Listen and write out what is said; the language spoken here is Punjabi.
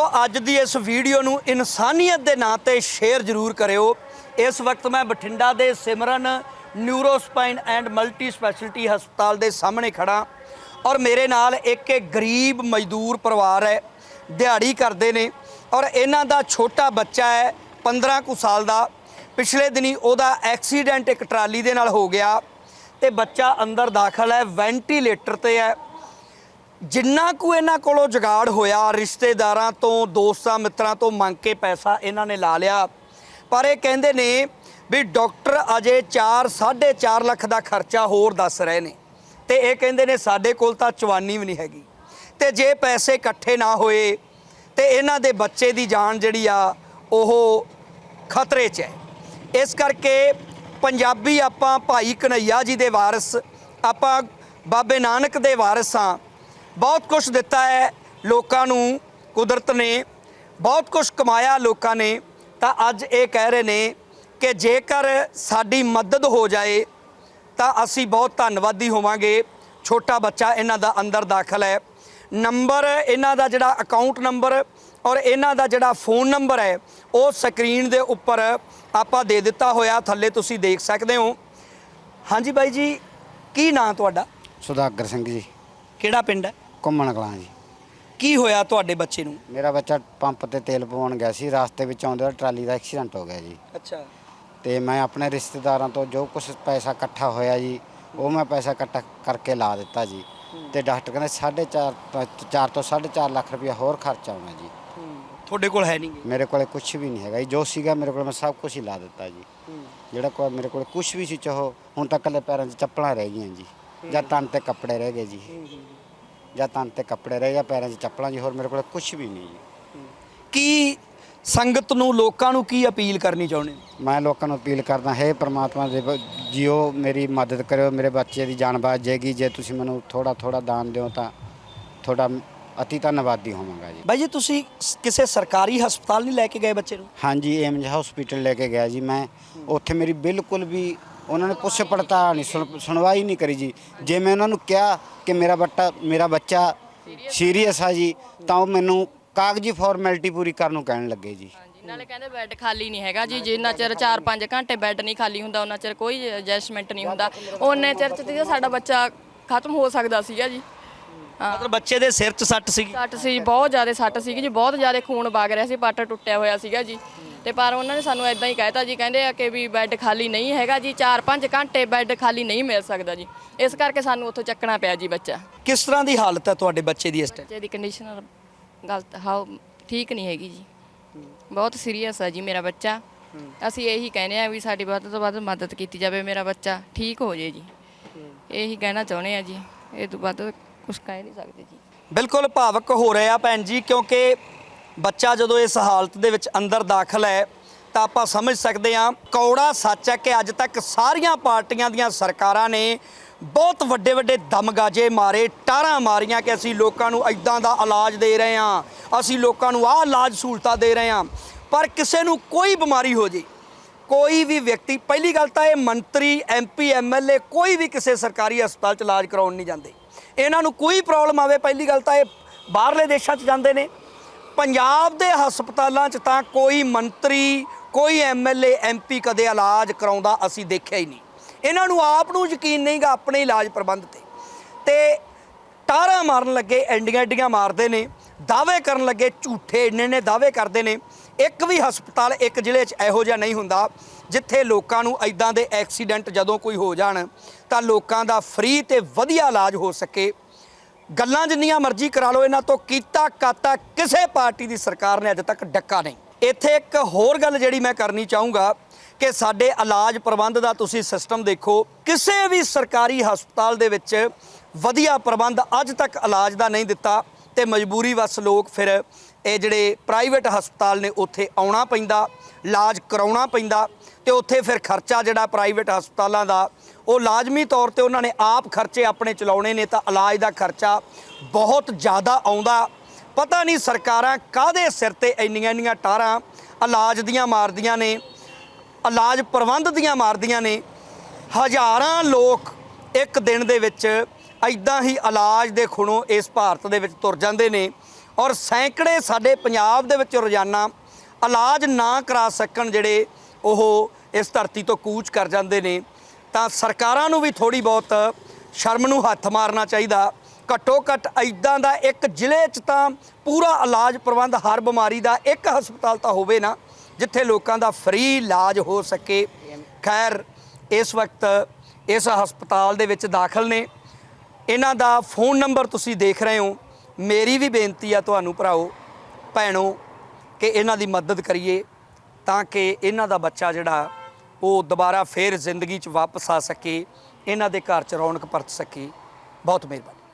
ਮਿੱਤਰੋ, ਅੱਜ ਦੀ ਇਸ ਵੀਡੀਓ ਨੂੰ ਇਨਸਾਨੀਅਤ ਦੇ ਨਾਂ ਤੇ ਸ਼ੇਅਰ ਜ਼ਰੂਰ ਕਰਿਓ। ਇਸ ਵਕਤ ਮੈਂ ਬਠਿੰਡਾ ਦੇ Simran neurospine and multi speciality ਹਸਪਤਾਲ ਦੇ ਸਾਹਮਣੇ ਖੜਾ ਔਰ ਮੇਰੇ ਨਾਲ ਇੱਕ ਇੱਕ ਗਰੀਬ ਮਜ਼ਦੂਰ ਪਰਿਵਾਰ ਹੈ, ਦਿਹਾੜੀ ਕਰਦੇ ਨੇ ਔਰ ਇਹਨਾਂ ਦਾ ਛੋਟਾ ਬੱਚਾ ਹੈ 15 ਕੁ ਸਾਲ ਦਾ। ਪਿਛਲੇ ਦਿਨੀ ਉਹਦਾ ਐਕਸੀਡੈਂਟ ਇੱਕ ਟਰਾਲੀ ਦੇ ਨਾਲ ਹੋ ਗਿਆ ਤੇ ਬੱਚਾ ਅੰਦਰ ਦਾਖਲ ਹੈ, ਵੈਂਟੀਲੇਟਰ ਤੇ ਹੈ। ਜਿੰਨਾ ਕੁ ਇਹਨਾਂ ਕੋਲੋਂ ਜਗਾੜ ਹੋਇਆ, ਰਿਸ਼ਤੇਦਾਰਾਂ ਤੋਂ, ਦੋਸਤਾਂ, ਮਿੱਤਰਾਂ ਤੋਂ ਮੰਗ ਕੇ ਪੈਸਾ ਇਹਨਾਂ ਨੇ ਲਾ ਲਿਆ। ਪਰ ਇਹ ਕਹਿੰਦੇ ਨੇ ਵੀ ਡਾਕਟਰ ਅਜੇ 4 4.5 ਲੱਖ ਦਾ ਖਰਚਾ ਹੋਰ ਦੱਸ ਰਹੇ ਨੇ। ਤੇ ਇਹ ਕਹਿੰਦੇ ਨੇ ਸਾਡੇ ਕੋਲ ਤਾਂ ਚਵਾਨੀ ਵੀ ਨਹੀਂ ਹੈਗੀ। ਤੇ ਜੇ ਪੈਸੇ ਇਕੱਠੇ ਨਾ ਹੋਏ, ਤੇ ਇਹਨਾਂ ਦੇ ਬੱਚੇ ਦੀ ਜਾਨ ਜਿਹੜੀ ਆ, ਉਹ ਖਤਰੇ 'ਚ ਹੈ। ਇਸ ਕਰਕੇ ਪੰਜਾਬੀ ਆਪਾਂ ਭਾਈ ਕਨਈਆ ਜੀ ਦੇ ਵਾਰਿਸ, ਆਪਾਂ ਬਾਬੇ ਨਾਨਕ ਦੇ ਵਾਰਿਸ ਹਾਂ। ਬਹੁਤ ਕੁਝ ਦਿੱਤਾ ਹੈ ਲੋਕਾਂ ਨੂੰ, ਕੁਦਰਤ ਨੇ। ਬਹੁਤ ਕੁਝ ਕਮਾਇਆ ਲੋਕਾਂ ਨੇ। ਤਾਂ ਅੱਜ ਇਹ ਕਹਿ ਰਹੇ ਨੇ ਕਿ ਜੇਕਰ ਸਾਡੀ ਮਦਦ ਹੋ ਜਾਏ, ਤਾਂ ਅਸੀਂ ਬਹੁਤ ਧੰਨਵਾਦੀ ਹੋਵਾਂਗੇ। ਛੋਟਾ ਬੱਚਾ ਇਹਨਾਂ ਦਾ ਅੰਦਰ ਦਾਖਲ ਹੈ। ਨੰਬਰ ਇਹਨਾਂ ਦਾ ਜਿਹੜਾ ਅਕਾਊਂਟ ਨੰਬਰ ਔਰ ਇਹਨਾਂ ਦਾ ਜਿਹੜਾ ਫੋਨ ਨੰਬਰ ਹੈ, ਉਹ ਸਕਰੀਨ ਦੇ ਉੱਪਰ ਆਪਾਂ ਦੇ ਦਿੱਤਾ ਹੋਇਆ। ਥੱਲੇ ਤੁਸੀਂ ਦੇਖ ਸਕਦੇ ਹੋ। ਹਾਂਜੀ ਬਾਈ ਜੀ, ਕੀ ਨਾਂ ਤੁਹਾਡਾ? ਸੁਦਾਗਰ ਸਿੰਘ ਜੀ। ਕਿਹੜਾ ਪਿੰਡ ਹੈ? ਘੁੰਮਣ ਕਲਾਂ ਜੀ। ਕੀ ਹੋਇਆ ਤੁਹਾਡੇ ਬੱਚੇ ਨੂੰ? ਮੇਰਾ ਬੱਚਾ ਪੰਪ ਤੇ ਤੇਲ ਪਵਾਉਣ ਗਿਆ ਸੀ ਰਾਸਤੇ ਵਿੱਚ ਆਉਂਦੇ ਹੋਏ ਟਰਾਲੀ ਦਾ ਐਕਸੀਡੈਂਟ ਹੋ ਗਿਆ ਜੀ। ਅੱਛਾ। ਤੇ ਮੈਂ ਆਪਣੇ ਰਿਸ਼ਤੇਦਾਰਾਂ ਤੋਂ ਜੋ ਕੁਝ ਪੈਸਾ ਇਕੱਠਾ ਹੋਇਆ ਜੀ ਉਹ ਮੈਂ ਪੈਸਾ ਇਕੱਠਾ ਕਰਕੇ ਲਾ ਦਿੱਤਾ ਜੀ। ਤੇ ਡਾਕਟਰ ਕਹਿੰਦੇ 4.5 4 ਤੋਂ 4.5 ਲੱਖ ਰੁਪਇਆ ਹੋਰ ਖਰਚ ਆਉਣਾ ਜੀ। ਤੁਹਾਡੇ ਕੋਲ ਹੈ ਨਹੀਂ। ਮੇਰੇ ਕੋਲੇ ਕੁਝ ਵੀ ਨਹੀਂ ਹੈਗਾ ਜੀ। ਜੋ ਸੀਗਾ ਮੇਰੇ ਕੋਲ ਮੈਂ ਸਭ ਕੁਝ ਹੀ ਲਾ ਦਿੱਤਾ ਜੀ। ਜਿਹੜਾ ਕੋਈ ਮੇਰੇ ਕੋਲ ਕੁਝ ਵੀ ਸੀ ਚਾਹੋ ਹੁਣ ਤੱਕ ਕੱਲੇ ਪੈਰਾਂ 'ਚ ਚੱਪਲਾਂ ਰਹਿ ਗਈਆਂ ਜੀ। ਜਾਂ ਤਨ ਤੇ ਕੱਪੜੇ ਰਹਿ ਗਏ ਜੀ। ਜਾਂ ਤਨ ਤੇ ਕੱਪੜੇ ਰਹਿ ਗਿਆ ਪੈਰਾਂ 'ਚ ਚੱਪਲਾਂ ਜੀ ਹੋਰ ਮੇਰੇ ਕੋਲ ਕੁਝ ਵੀ ਨਹੀਂ ਜੀ। ਕੀ ਸੰਗਤ ਨੂੰ ਲੋਕਾਂ ਨੂੰ ਕੀ ਅਪੀਲ ਕਰਨੀ ਚਾਹੁੰਦੇ ਹੋ? ਮੈਂ ਲੋਕਾਂ ਨੂੰ ਅਪੀਲ ਕਰਦਾ ਹੈ ਪ੍ਰਮਾਤਮਾ ਦੇ ਬ- ਜੀਓ ਮੇਰੀ ਮਦਦ ਕਰਿਓ ਮੇਰੇ ਬੱਚੇ ਦੀ ਜਾਨ ਬਚ ਜਾਏਗੀ। ਜੇ ਤੁਸੀਂ ਮੈਨੂੰ ਥੋੜਾ ਥੋੜਾ ਦਾਨ ਦਿਓ ਤਾਂ ਤੁਹਾਡਾ ਅਤੀ ਧੰਨਵਾਦੀ ਹੋਵਾਂਗਾ ਜੀ। ਬਾਈ ਜੀ ਤੁਸੀਂ ਸ- ਕਿਸੇ ਸਰਕਾਰੀ ਹਸਪਤਾਲ ਨਹੀਂ ਲੈ ਕੇ ਗਏ ਬੱਚੇ ਨੂੰ? ਹਾਂਜੀ ਏਮਜ ਹਸਪੀਟਲ ਲੈ ਕੇ ਗਿਆ ਜੀ ਮੈਂ। ਉੱਥੇ ਮੇਰੀ ਬਿਲਕੁਲ ਵੀ ਉਹਨਾਂ ਨੇ ਪੁੱਛ ਪੜਤਾਲ ਨਹੀਂ ਸੁਣ- ਸੁਣਵਾਈ ਨਹੀਂ ਕਰੀ ਜੀ। ਜੇ ਮੈਂ ਉਹਨਾਂ ਨੂੰ ਕਿਹਾ ਕਿ ਮੇਰਾ ਬੱਟਾ ਮੇਰਾ ਬੱਚਾ ਸੀਰੀਅਸ ਆ ਜੀ ਤਾਂ ਉਹ ਮੈਨੂੰ ਕਾਗਜ਼ੀ ਫਾਰਮੈਲਿਟੀ ਪੂਰੀ ਕਰਨ ਨੂੰ ਕਹਿਣ ਲੱਗੇ ਜੀ। ਹਾਂਜੀ ਨਾਲੇ ਕਹਿੰਦੇ ਬੈੱਡ ਖਾਲੀ ਨਹੀਂ ਹੈਗਾ ਜੀ ਜਿੰਨਾ ਚਿਰ 4-5 ਘੰਟੇ ਬੈੱਡ ਨਹੀਂ ਖਾਲੀ ਹੁੰਦਾ ਉਹਨਾਂ ਚਿਰ ਕੋਈ ਐਡਜਸਟਮੈਂਟ ਨਹੀਂ ਹੁੰਦਾ। ਉਹਨੇ ਚਿਰ ਚ ਤੇ ਸਾਡਾ ਬੱਚਾ ਖਤਮ ਹੋ ਸਕਦਾ ਸੀਗਾ ਜੀ। ਹਾਂ। ਮਤਲਬ ਬੱਚੇ ਦੇ ਸਿਰ 'ਚ ਸੱਟ ਸੀਗੀ? ਸੱਟ ਸੀ ਬਹੁਤ ਜ਼ਿਆਦਾ ਸੱਟ ਸੀਗੀ ਜੀ ਬਹੁਤ ਜ਼ਿਆਦਾ ਖੂਨ ਵਗ ਰਿਹਾ ਸੀ ਪੱਟ ਟੁੱਟਿਆ ਹੋਇਆ ਸੀਗਾ ਜੀ। ਤੇ ਪਰ ਉਹਨਾਂ ਨੇ ਸਾਨੂੰ ਐਦਾਂ ਹੀ ਕਹਿਤਾ ਜੀ ਕਹਿੰਦੇ ਆ ਕਿ ਵੀ ਬੈੱਡ ਖਾਲੀ ਨਹੀਂ ਹੈਗਾ ਜੀ 4-5 ਘੰਟੇ ਬੈੱਡ ਖਾਲੀ ਨਹੀਂ ਮਿਲ ਸਕਦਾ ਜੀ। ਇਸ ਕਰਕੇ ਸਾਨੂੰ ਉੱਥੋਂ ਚੱਕਣਾ ਪਿਆ ਜੀ ਬੱਚਾ। ਕਿਸ ਤਰ੍ਹਾਂ ਦੀ ਹਾਲਤ ਹੈ ਤੁਹਾਡੇ ਬੱਚੇ ਦੀ ਇਸ ਟਾਈਮ ਬੱਚੇ ਦੀ ਕੰਡੀਸ਼ਨ ਗਲਤ ਹਾਉ ਠੀਕ ਨਹੀਂ ਹੈਗੀ ਜੀ। ਬਹੁਤ ਸੀਰੀਅਸ ਹੈ ਜੀ ਮੇਰਾ ਬੱਚਾ। ਅਸੀਂ ਇਹੀ ਕਹਿੰਦੇ ਆ ਵੀ ਸਾਡੀ ਵੱਧ ਤੋਂ ਵੱਧ ਮਦਦ ਕੀਤੀ ਜਾਵੇ ਮੇਰਾ ਬੱਚਾ ਠੀਕ ਹੋ ਜੇ ਜੀ। ਇਹੀ ਕਹਿਣਾ ਚਾਹੁੰਦੇ ਆ ਜੀ। ਇਹ ਤੋਂ ਵੱਧ ਕੁਝ ਕਹਿ ਨਹੀਂ ਸਕਦੇ ਜੀ। ਬਿਲਕੁਲ ਭਾਵਕ ਹੋ ਰਿਹਾ ਭੈਣ ਜੀ ਕਿਉਂਕਿ ਬੱਚਾ ਜਦੋਂ ਇਸ ਹਾਲਤ ਦੇ ਵਿੱਚ ਅੰਦਰ ਦਾਖਲ ਹੈ, ਤਾਂ ਆਪਾਂ ਸਮਝ ਸਕਦੇ ਹਾਂ, ਕੌੜਾ ਸੱਚ ਹੈ ਕਿ ਅੱਜ ਤੱਕ ਸਾਰੀਆਂ ਪਾਰਟੀਆਂ ਦੀਆਂ ਸਰਕਾਰਾਂ ਨੇ ਬਹੁਤ ਵੱਡੇ ਵੱਡੇ ਦਮਗਾਜੇ ਮਾਰੇ ਟਾਰਾਂ ਮਾਰੀਆਂ ਕਿ ਅਸੀਂ ਲੋਕਾਂ ਨੂੰ ਐਦਾਂ ਦਾ ਇਲਾਜ ਦੇ ਰਹੇ ਹਾਂ, ਅਸੀਂ ਲੋਕਾਂ ਨੂੰ ਆਹ ਇਲਾਜ ਸਹੂਲਤਾਂ ਦੇ ਰਹੇ ਹਾਂ। ਪਰ ਕਿਸੇ ਨੂੰ ਕੋਈ ਬਿਮਾਰੀ ਹੋ ਜੇ, ਕੋਈ ਵੀ ਵਿਅਕਤੀ, ਪਹਿਲੀ ਗੱਲ ਤਾਂ ਇਹ ਮੰਤਰੀ ਐਮਪੀ ਐਮਐਲਏ ਕੋਈ ਵੀ ਕਿਸੇ ਸਰਕਾਰੀ ਹਸਪਤਾਲ ਚ ਇਲਾਜ ਕਰਾਉਣ ਨਹੀਂ ਜਾਂਦੇ। ਇਹਨਾਂ ਨੂੰ ਕੋਈ ਪ੍ਰੋਬਲਮ ਆਵੇ, ਪਹਿਲੀ ਗੱਲ ਤਾਂ ਇਹ ਬਾਹਰਲੇ ਦੇਸ਼ਾਂ 'ਚ ਜਾਂਦੇ ਨੇ ਪੰਜਾਬ ਦੇ ਹਸਪਤਾਲਾਂ 'ਚ ਤਾਂ ਕੋਈ ਮੰਤਰੀ, ਕੋਈ ਐਮਐਲਏ ਐਮਪੀ ਕਦੇ ਇਲਾਜ ਕਰਾਉਂਦਾ ਅਸੀਂ ਦੇਖਿਆ ਹੀ ਨਹੀਂ। ਇਹਨਾਂ ਨੂੰ ਆਪ ਨੂੰ ਯਕੀਨ ਨਹੀਂਗਾ ਆਪਣੇ ਇਲਾਜ ਪ੍ਰਬੰਧ ਤੇ। ਤੇ ਟਾਰਾਂ ਮਾਰਨ ਲੱਗੇ, ਐਂਡੀਆਂ ਐਂਡੀਆਂ ਮਾਰਦੇ ਨੇ, ਦਾਅਵੇ ਕਰਨ ਲੱਗੇ, ਝੂਠੇ ਇੰਨੇ ਨੇ ਦਾਅਵੇ ਕਰਦੇ ਨੇ। ਇੱਕ ਵੀ ਹਸਪਤਾਲ ਇੱਕ ਜ਼ਿਲ੍ਹੇ 'ਚ ਇਹੋ ਜਿਹਾ ਨਹੀਂ ਹੁੰਦਾ, ਜਿੱਥੇ ਲੋਕਾਂ ਨੂੰ ਐਦਾਂ ਦੇ ਐਕਸੀਡੈਂਟ ਜਦੋਂ ਕੋਈ ਹੋ ਜਾਣ, ਤਾਂ ਲੋਕਾਂ ਦਾ ਫ੍ਰੀ ਤੇ ਵਧੀਆ ਇਲਾਜ ਹੋ ਸਕੇ। ਗੱਲਾਂ ਜਿੰਨੀਆਂ ਮਰਜ਼ੀ ਕਰਾ ਲਓ, ਇਹਨਾਂ ਤੋਂ ਕੀਤਾ ਕਾਤਾ ਕਿਸੇ ਪਾਰਟੀ ਦੀ ਸਰਕਾਰ ਨੇ ਅਜੇ ਤੱਕ ਡੱਕਾ ਨਹੀਂ। ਇੱਥੇ ਇੱਕ ਹੋਰ ਗੱਲ ਜਿਹੜੀ ਮੈਂ ਕਰਨੀ ਚਾਹੂੰਗਾ ਕਿ ਸਾਡੇ ਇਲਾਜ ਪ੍ਰਬੰਧ ਦਾ ਤੁਸੀਂ ਸਿਸਟਮ ਦੇਖੋ, ਕਿਸੇ ਵੀ ਸਰਕਾਰੀ ਹਸਪਤਾਲ ਦੇ ਵਿੱਚ ਵਧੀਆ ਪ੍ਰਬੰਧ ਅੱਜ ਤੱਕ ਇਲਾਜ ਦਾ ਨਹੀਂ ਦਿੱਤਾ ਤੇ ਮਜਬੂਰੀ ਵਸ ਲੋਕ ਫਿਰ ਇਹ ਜਿਹੜੇ ਪ੍ਰਾਈਵੇਟ ਹਸਪਤਾਲ ਨੇ ਉੱਥੇ ਆਉਣਾ ਪੈਂਦਾ, ਇਲਾਜ ਕਰਾਉਣਾ ਪੈਂਦਾ ਤੇ ਉੱਥੇ ਫਿਰ ਖਰਚਾ ਜਿਹੜਾ ਪ੍ਰਾਈਵੇਟ ਹਸਪਤਾਲਾਂ ਦਾ ਉਹ ਲਾਜ਼ਮੀ ਤੌਰ ਤੇ ਉਹਨਾਂ ਨੇ ਆਪ ਖਰਚੇ ਆਪਣੇ ਚਲਾਉਣੇ ਨੇ ਤਾਂ ਇਲਾਜ ਦਾ ਖਰਚਾ ਬਹੁਤ ਜ਼ਿਆਦਾ ਆਉਂਦਾ। ਪਤਾ ਨਹੀਂ ਸਰਕਾਰਾਂ ਕਾਦੇ ਸਿਰ ਤੇ ਇੰਨੀਆਂ ਇੰਨੀਆਂ ਟਾਰਾਂ ਇਲਾਜ ਦੀਆਂ ਮਾਰਦੀਆਂ ਨੇ, ਇਲਾਜ ਪ੍ਰਬੰਧ ਦੀਆਂ ਮਾਰਦੀਆਂ ਨੇ। ਹਜ਼ਾਰਾਂ ਲੋਕ ਇੱਕ ਦਿਨ ਦੇ ਵਿੱਚ ਐਦਾਂ ਹੀ ਇਲਾਜ ਦੇ ਖੁਣੋਂ ਇਸ ਭਾਰਤ ਦੇ ਵਿੱਚ ਤੁਰ ਜਾਂਦੇ ਨੇ ਔਰ ਸੈਂਕੜੇ ਸਾਡੇ ਪੰਜਾਬ ਦੇ ਵਿੱਚ ਰੋਜ਼ਾਨਾ ਇਲਾਜ ਨਾ ਕਰਾ ਸਕਣ ਜਿਹੜੇ ਉਹ ਇਸ ਧਰਤੀ ਤੋਂ ਕੂਚ ਕਰ ਜਾਂਦੇ ਨੇ। ਤਾਂ ਸਰਕਾਰਾਂ ਨੂੰ ਵੀ ਥੋੜੀ ਬਹੁਤ ਸ਼ਰਮ ਨੂੰ ਹੱਥ ਮਾਰਨਾ ਚਾਹੀਦਾ। ਘੱਟੋ ਘੱਟ ਐਦਾਂ ਦਾ ਇੱਕ ਜ਼ਿਲ੍ਹੇ 'ਚ ਤਾਂ ਪੂਰਾ ਇਲਾਜ ਪ੍ਰਬੰਧ ਹਰ ਬਿਮਾਰੀ ਦਾ ਇੱਕ ਹਸਪਤਾਲ ਤਾਂ ਹੋਵੇ ਨਾ, ਜਿੱਥੇ ਲੋਕਾਂ ਦਾ ਫ੍ਰੀ ਇਲਾਜ ਹੋ ਸਕੇ। ਖੈਰ, ਇਸ ਵਕਤ ਇਸ ਹਸਪਤਾਲ ਦੇ ਵਿੱਚ ਦਾਖਲ ਨੇ। ਇਹਨਾਂ ਦਾ ਫੋਨ ਨੰਬਰ ਤੁਸੀਂ ਦੇਖ ਰਹੇ ਹੋ। ਮੇਰੀ ਵੀ ਬੇਨਤੀ ਆ ਤੁਹਾਨੂੰ ਭਰਾਓ, ਭੈਣੋ, ਕਿ ਇਹਨਾਂ ਦੀ ਮਦਦ ਕਰੀਏ ਤਾਂ ਕਿ ਇਹਨਾਂ ਦਾ ਬੱਚਾ ਜਿਹੜਾ ਉਹ ਦੁਬਾਰਾ ਫੇਰ ਜ਼ਿੰਦਗੀ 'ਚ ਵਾਪਸ ਆ ਸਕੇ, ਇਹਨਾਂ ਦੇ ਘਰ 'ਚ ਰੌਣਕ ਪਰਤ ਸਕੇ। ਬਹੁਤ ਮਿਹਰਬਾਨੀ।